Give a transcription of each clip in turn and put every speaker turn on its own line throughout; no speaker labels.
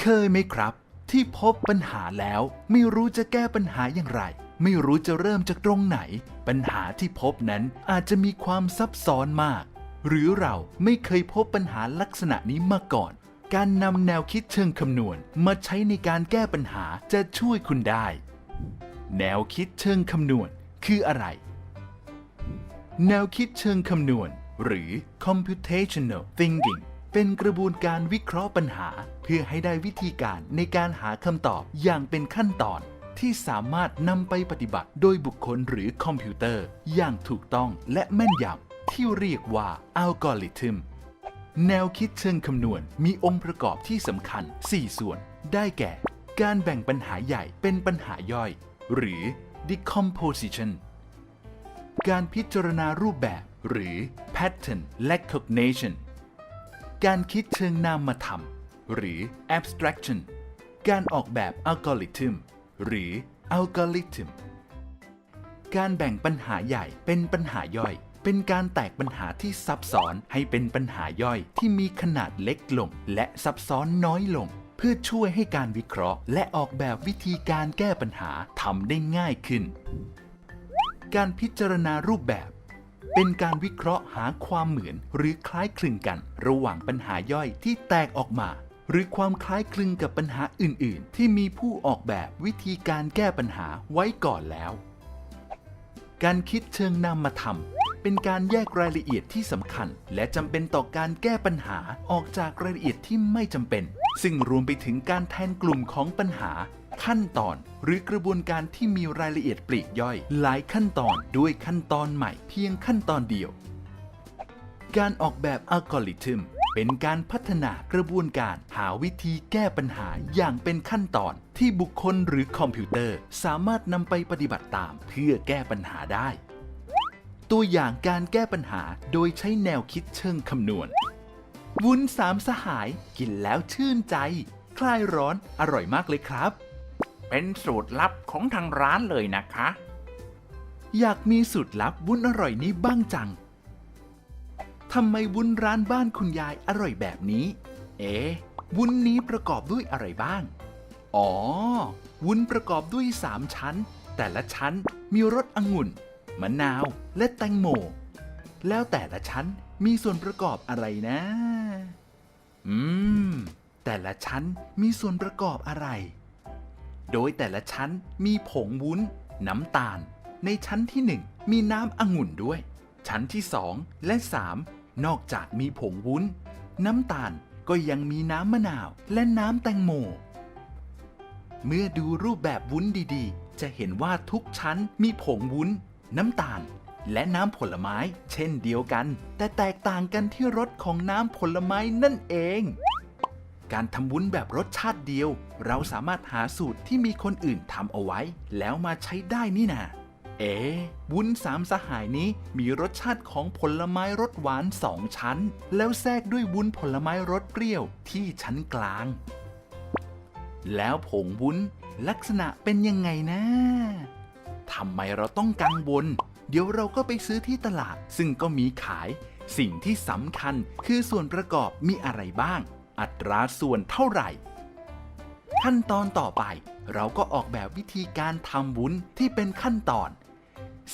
เคยไหมครับ ที่พบปัญหาแล้ว ไม่รู้จะแก้ปัญหาอย่างไร ไม่รู้จะเริ่มจากตรงไหน ปัญหาที่พบนั้นอาจจะมีความซับซ้อนมาก หรือเราไม่เคยพบปัญหาลักษณะนี้มาก่อน การนำแนวคิดเชิงคำนวณ มาใช้ในการแก้ปัญหาจะช่วยคุณได้ แนวคิดเชิงคำนวณคืออะไร แนวคิดเชิงคำนวณ หรือ computational thinking เป็นกระบวนการวิเคราะห์ปัญหา เพื่อให้ได้วิธีการในการหาคำตอบอย่างเป็นขั้นตอน ที่สามารถนำไปปฏิบัติโดยบุคคลหรือคอมพิวเตอร์ อย่างถูกต้องและแม่นยำที่เรียกว่าอัลกอริทึมแนวคิดเชิงคำนวณมีองค์ประกอบที่สำคัญ 4 ส่วน ได้แก่ การแบ่งปัญหาใหญ่เป็นปัญหาย่อย หรือ decomposition การพิจารณารูปแบบหรือ pattern recognition การคิดเชิงนามธรรม หรือ abstraction การออกแบบอัลกอริทึมหรือ algorithm การแบ่งปัญหาใหญ่เป็นปัญหาย่อย เป็นการแตกปัญหาที่ซับซ้อนให้เป็นปัญหาย่อยที่มีขนาดเล็กลง และซับซ้อนน้อยลง เพื่อช่วยให้การวิเคราะห์ และออกแบบวิธีการแก้ปัญหาทำได้ง่ายขึ้น การพิจารณารูปแบบ เป็นการวิเคราะห์หาความเหมือนหรือคล้ายคลึงกัน ระหว่างปัญหาย่อยที่แตกออกมา หรือความคล้ายคลึงกับปัญหาอื่น ๆ ที่มีผู้ออกแบบวิธีการแก้ปัญหาไว้ก่อนแล้ว การคิดเชิงนามธรรมเป็นการแยกรายละเอียดที่สำคัญ และจำเป็นต่อการแก้ปัญหาออกจากรายละเอียดที่ไม่จำเป็นซึ่งรวมไปถึงการแทนกลุ่มของปัญหา ขั้นตอน หรือกระบวนการที่มีรายละเอียดปลีกย่อย หลายขั้นตอนด้วยขั้นตอนใหม่เพียงขั้นตอนเดียว การออกแบบอัลกอริทึมเป็นการพัฒนากระบวนการหาวิธีแก้ปัญหาอย่างเป็นขั้นตอนที่บุคคลหรือคอมพิวเตอร์สามารถนำไปปฏิบัติตามเพื่อแก้ปัญหาได้ ตัวอย่างการแก้ปัญหาโดยใช้แนวคิดเชิงคำนวณ วุ้นสามสหายกินแล้วชื่นใจ คลายร้อนอร่อยมากเลยครับ
เป็นสูตรลับของทางร้านเลยนะคะ
อยากมีสูตรลับวุ้นอร่อยนี้บ้างจังทำไมวุ้นร้านบ้านคุณยายอร่อยแบบนี้ เอ๊วุ้นนี้ประกอบด้วยอะไรบ้าง อ๋อ วุ้นประกอบด้วย3ชั้น แต่ละชั้นมีรสองุ่น มะนาว และแตงโม แล้วแต่ละชั้นมีส่วนประกอบอะไรนะ อืม แต่ละชั้นมีส่วนประกอบอะไร โดยแต่ละชั้นมีผงวุ้น น้ำตาล ในชั้นที่1มีน้ำองุ่นด้วย ชั้นที่2และ3นอกจากมีผงวุ้น น้ำตาลก็ยังมีน้ำมะนาวและน้ำแตงโม เมื่อดูรูปแบบวุ้นดีๆ จะเห็นว่าทุกชั้นมีผงวุ้น น้ำตาล และน้ำผลไม้ เช่นเดียวกัน แต่แตกต่างกันที่รสของน้ำผลไม้นั่นเอง การทำวุ้นแบบรสชาติเดียว เราสามารถหาสูตรที่มีคนอื่นทำเอาไว้ แล้วมาใช้ได้นี่นาเอ๋วุ้นสามสหายนี้มีรสชาติของผลไม้รสหวานสองชั้น แล้วแทรกด้วยวุ้นผลไม้รสเปรี้ยวที่ชั้นกลาง แล้วผงวุ้นลักษณะเป็นยังไงนะทำไมเราต้องกังวล เดี๋ยวเราก็ไปซื้อที่ตลาด ซึ่งก็มีขาย สิ่งที่สำคัญคือส่วนประกอบมีอะไรบ้าง อัตราส่วนเท่าไหร่ ขั้นตอนต่อไป เราก็ออกแบบวิธีการทำวุ้นที่เป็นขั้นตอน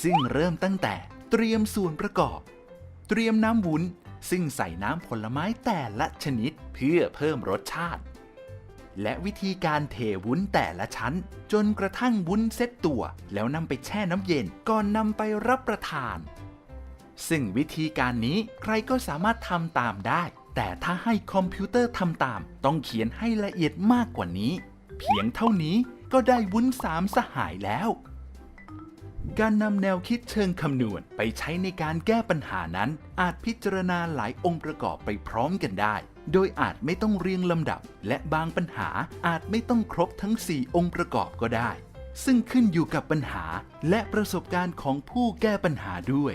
ซึ่งเริ่มตั้งแต่เตรียมส่วนประกอบ เตรียมน้ำวุ้นซึ่งใส่น้ำผลไม้แต่ละชนิดเพื่อเพิ่มรสชาติ และวิธีการเทวุ้นแต่ละชั้น จนกระทั่งวุ้นเซ็ตตัว แล้วนำไปแช่น้ำเย็นก่อนนำไปรับประทาน ซึ่งวิธีการนี้ใครก็สามารถทำตามได้ แต่ถ้าให้คอมพิวเตอร์ทำตาม ต้องเขียนให้ละเอียดมากกว่านี้ เพียงเท่านี้ก็ได้วุ้นสามสหายแล้ว การนำแนวคิดเชิงคำนวณไปใช้ในการแก้ปัญหานั้น อาจพิจารณาหลายองค์ประกอบไปพร้อมกันได้ โดยอาจไม่ต้องเรียงลำดับ และบางปัญหาอาจไม่ต้องครบทั้ง 4 องค์ประกอบก็ได้ ซึ่งขึ้นอยู่กับปัญหาและประสบการณ์ของผู้แก้ปัญหาด้วย